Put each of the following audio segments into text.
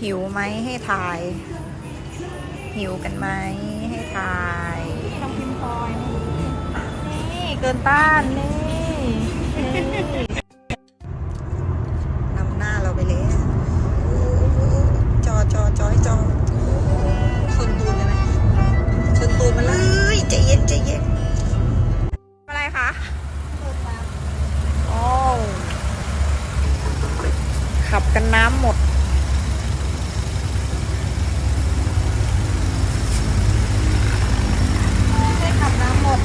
หิวไหมให้ทาย หิวกันไหมให้ทายต้องพิมพ์พลอยนี่เกินต้านนี่นี่นำหน้าเราไปเลยจอจอจอยจอชนตูนเลยไหมชนตูนมาเลยใจเย็นใจเย็นอะไรคะโอ้ขับกันน้ำหมด ใช่ขับน้ำหมด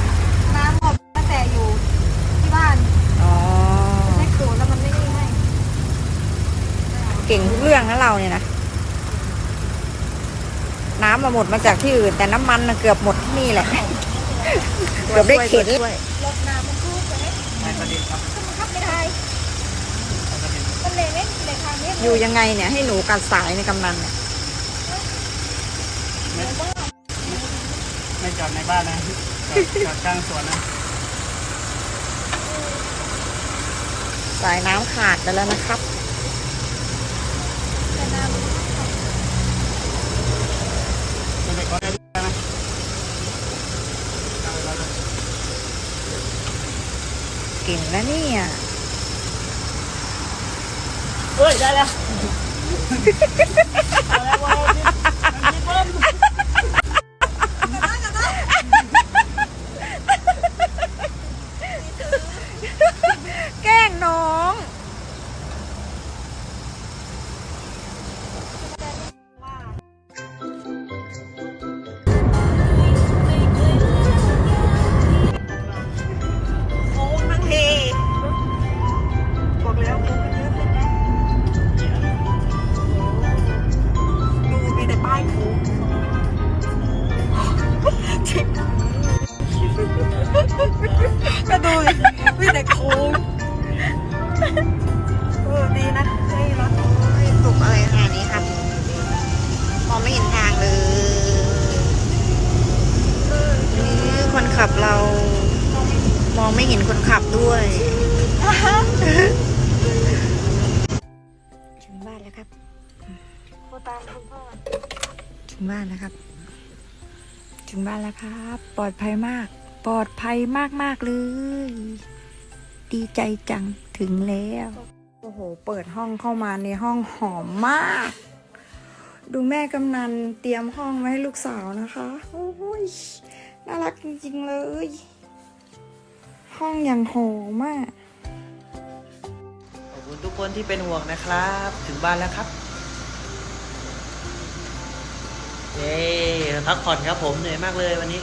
น้ำหมดตั้งแต่อยู่ที่บ้าน อ๋อ เช็คศูนย์แล้วมันไม่ได้ให้ เก่งทุกเรื่องนะเราเนี่ยนะน้ำมาหมดมาจากที่อื่น แต่น้ำมันน่ะเกือบหมดที่นี่แหละ เกือบได้เข็นรถน้ำมันทุกไปไม่ประเด็นครับถ้ามันขับไม่ได้ประเด็นมันเลยไม่เลยทางนี้อยู่ยังไงเนี่ย ให้หนูกัดสายในกำนันเนี่ยไม่ไม่จอดในบ้านนะจอดจอดกลางสวนนะสายน้ำขาดไปแล้วนะครับ แต่น้ำ จะไปขอได้ด้วยนะเอาไปเลย เก่งแล้วเนี่ยเฮ้ย ได้แล้ว ก็ดูดิมีแต่โค้งเออดีนะเฮ้ยรถเฮ้ยปลุกอะไรขนาดนี้ครับมองไม่เห็นทางเลยนี่คนขับเรา มองไม่เห็นคนขับด้วย ถึงบ้านแล้วครับ โทรตามคุณพ่อถึงบ้านแล้วครับ ถึงบ้านแล้วครับ ปลอดภัยมาก ปลอดภัยมากมาก ๆ เลย ดีใจจังถึงแล้ว โอ้โห เปิดห้องเข้ามาในห้องหอมมาก ดูแม่กำนันเตรียมห้องไว้ให้ลูกสาวนะคะ โอ้ย น่ารักจริง ๆ เลย ห้องอย่างหอมมาก ขอบคุณทุกคนที่เป็นห่วงนะครับ ถึงบ้านแล้วครับ เย้พักผ่อนครับผมเหนื่อยมากเลยวันนี้